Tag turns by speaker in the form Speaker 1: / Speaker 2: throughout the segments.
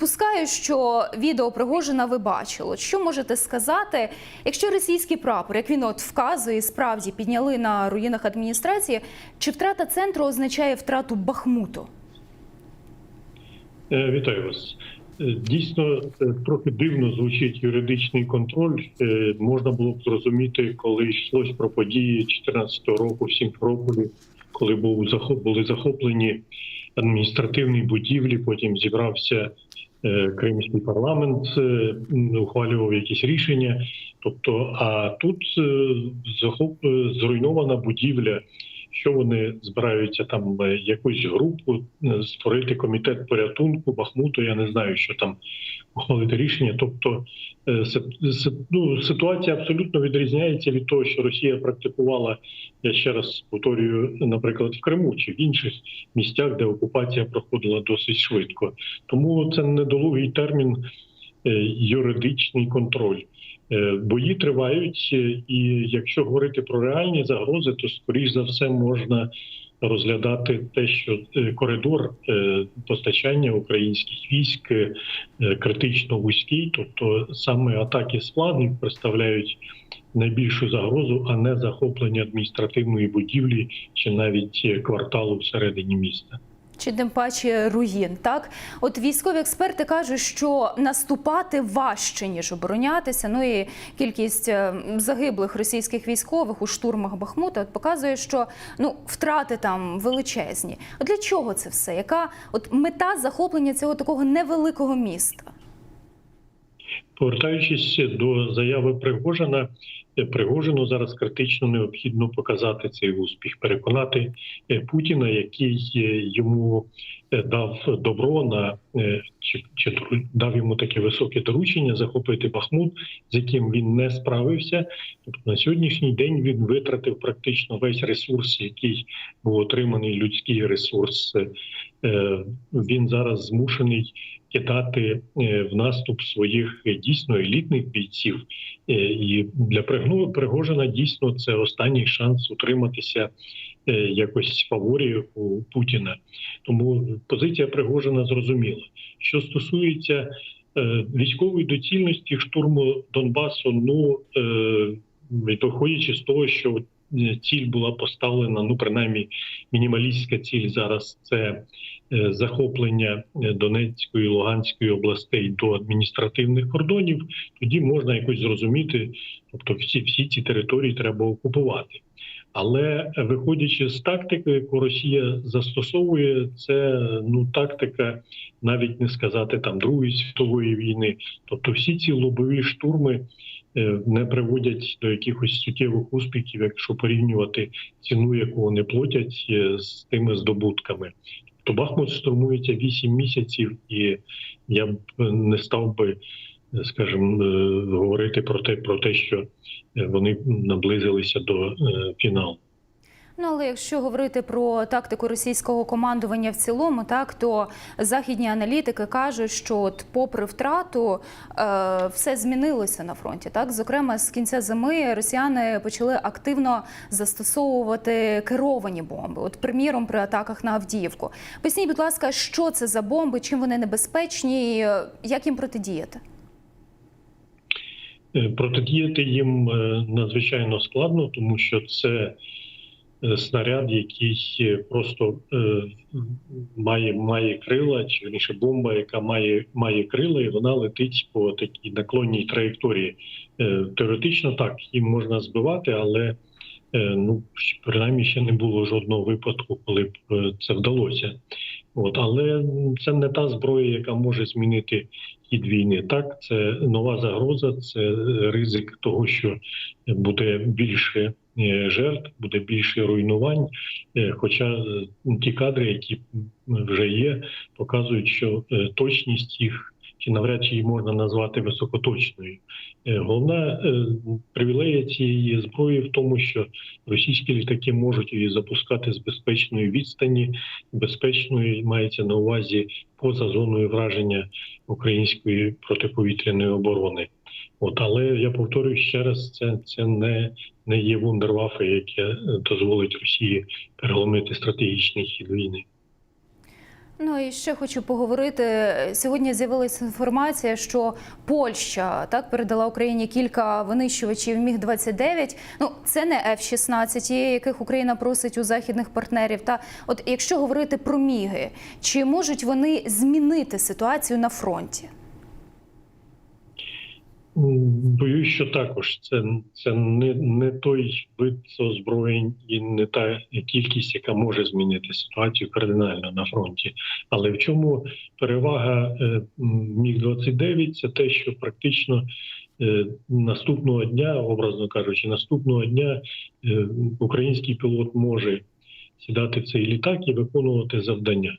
Speaker 1: Припускаю, що відео Пригожина ви бачили. Що можете сказати, якщо російський прапор, як він от вказує, справді підняли на руїнах адміністрації, чи втрата центру означає втрату Бахмуту?
Speaker 2: Е, Вітаю вас. Е, Дійсно, трохи дивно звучить юридичний контроль. Е, Можна було б зрозуміти, коли йшлось про події 2014 року в Сімферополі, коли був захоп- були захоплені адміністративні будівлі. Потім зібрався Кримський парламент, е, ухвалював якісь рішення. Тобто, а тут е, захоп е, зруйнована будівля. Що вони збираються там е, якусь групу е, створити комітет порятунку Бахмуту? Я не знаю, що там ухвалити рішення. Тобто е, ну, ситуація абсолютно відрізняється від того, що Росія практикувала. Я ще раз повторюю, наприклад, в Криму чи в інших місцях, де окупація проходила досить швидко. Тому це недолугий термін юридичний контроль. Е, Бої тривають, е, і якщо говорити про реальні загрози, то скоріш за все можна розглядати те, що е, коридор е, постачання українських військ е, критично вузький, тобто саме атаки з флангів представляють найбільшу загрозу, а не захоплення адміністративної будівлі чи навіть е, кварталу всередині міста.
Speaker 1: Чи тим паче руїн? Так, от військові експерти кажуть, що наступати важче ніж оборонятися. Ну і кількість е, загиблих російських військових у штурмах Бахмута от показує, що ну втрати там величезні. От для чого це все? Яка от мета захоплення цього такого невеликого міста?
Speaker 2: Повертаючись до заяви Пригожина, е, Пригожину зараз критично необхідно показати цей успіх, переконати е, Путіна, який е, йому дав добро на чи, чи дав йому таке високе доручення захопити Бахмут, з яким він не справився. Тобто на сьогоднішній день він витратив практично весь ресурс, який був отриманий людський ресурс. Він зараз змушений кидати е, в наступ своїх е, дійсно елітних бійців. Е, І для Пригожина дійсно це останній шанс утриматися якось фаворі у Путіна. Тому позиція Пригожина зрозуміла. Що стосується військової доцільності штурму Донбасу, ну виходячи з того, що ціль була поставлена, ну принаймні мінімалістська ціль зараз це захоплення е, Донецької Луганської областей до адміністративних кордонів, тоді можна якось зрозуміти, тобто всі, всі ці території треба окупувати. Але е, виходячи з тактики, яку Росія застосовує, це ну тактика, навіть не сказати там Другої світової війни. Тобто, всі ці лобові штурми е, не приводять до якихось суттєвих успіхів, якщо порівнювати ціну, яку вони платять е, з тими здобутками. То Бахмут штурмується 8 місяців, і я б не став би, скажімо, е, говорити про те, про те, що вони наблизилися до е, фіналу.
Speaker 1: Ну, але якщо говорити про тактику російського командування в цілому, так то західні аналітики кажуть, що от попри втрату е, все змінилося на фронті. Так, зокрема, з кінця зими росіяни почали активно застосовувати керовані бомби. От, приміром, при атаках на Авдіївку. Поясніть, будь ласка, що це за бомби, чим вони небезпечні, е, як їм протидіяти?
Speaker 2: Е, Протидіяти їм е, надзвичайно складно, тому що це снаряд, який е, просто е, має, має крила, чи вірніше бомба, яка має, має крила, і вона летить по такій наклонній траєкторії. Е, Теоретично так, їм можна збивати, але е, ну принаймні ще не було жодного випадку, коли б е, це вдалося. От, але це не та зброя, яка може змінити хід війни. Так, це нова загроза, це ризик того, що буде більше е, жертв, буде більше руйнувань. Е, Хоча е, ті кадри, які вже є, показують, що е, точність їх чи навряд чи її можна назвати високоточною. Е, Головна е, привілея цієї зброї в тому, що російські літаки можуть її запускати з безпечної відстані, безпечної мається на увазі поза зоною враження української протиповітряної оборони. От, але я повторюю ще раз, це, це не, не є вундервафи, яке е, дозволить Росії переломити стратегічний хід війни.
Speaker 1: Ну і ще хочу поговорити. Сьогодні з'явилася інформація, що Польща так передала Україні кілька винищувачів Міг 29 Ну це не F-16, яких Україна просить у західних партнерів. Та от якщо говорити про міги, чи можуть вони змінити ситуацію на фронті?
Speaker 2: Боюсь, що також це, це не, не той вид озброєнь і не та кількість, яка може змінити ситуацію кардинально на фронті. Але в чому перевага е, міг 29 це те, що практично е, наступного дня, образно кажучи, наступного дня е, український пілот може сідати в цей літак і виконувати завдання.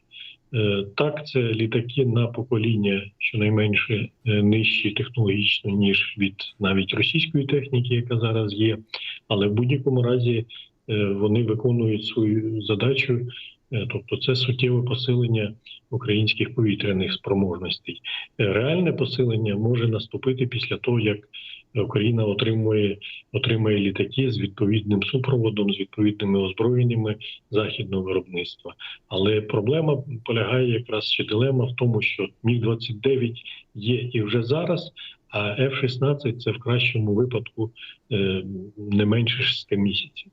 Speaker 2: Е, Так, це літаки на покоління щонайменше е, нижчі технологічно ніж від навіть російської техніки, яка зараз є. Але в будь-якому разі е, вони виконують свою задачу, тобто це суттєве посилення українських повітряних спроможностей. Реальне посилення може наступити після того, як Україна отримує отримає літаки з відповідним супроводом, з відповідними озброєннями західного виробництва. Але проблема полягає якраз чи дилема в тому, що міг 29 є і вже зараз. А F-16 – це в кращому випадку е, не менше 6 місяців.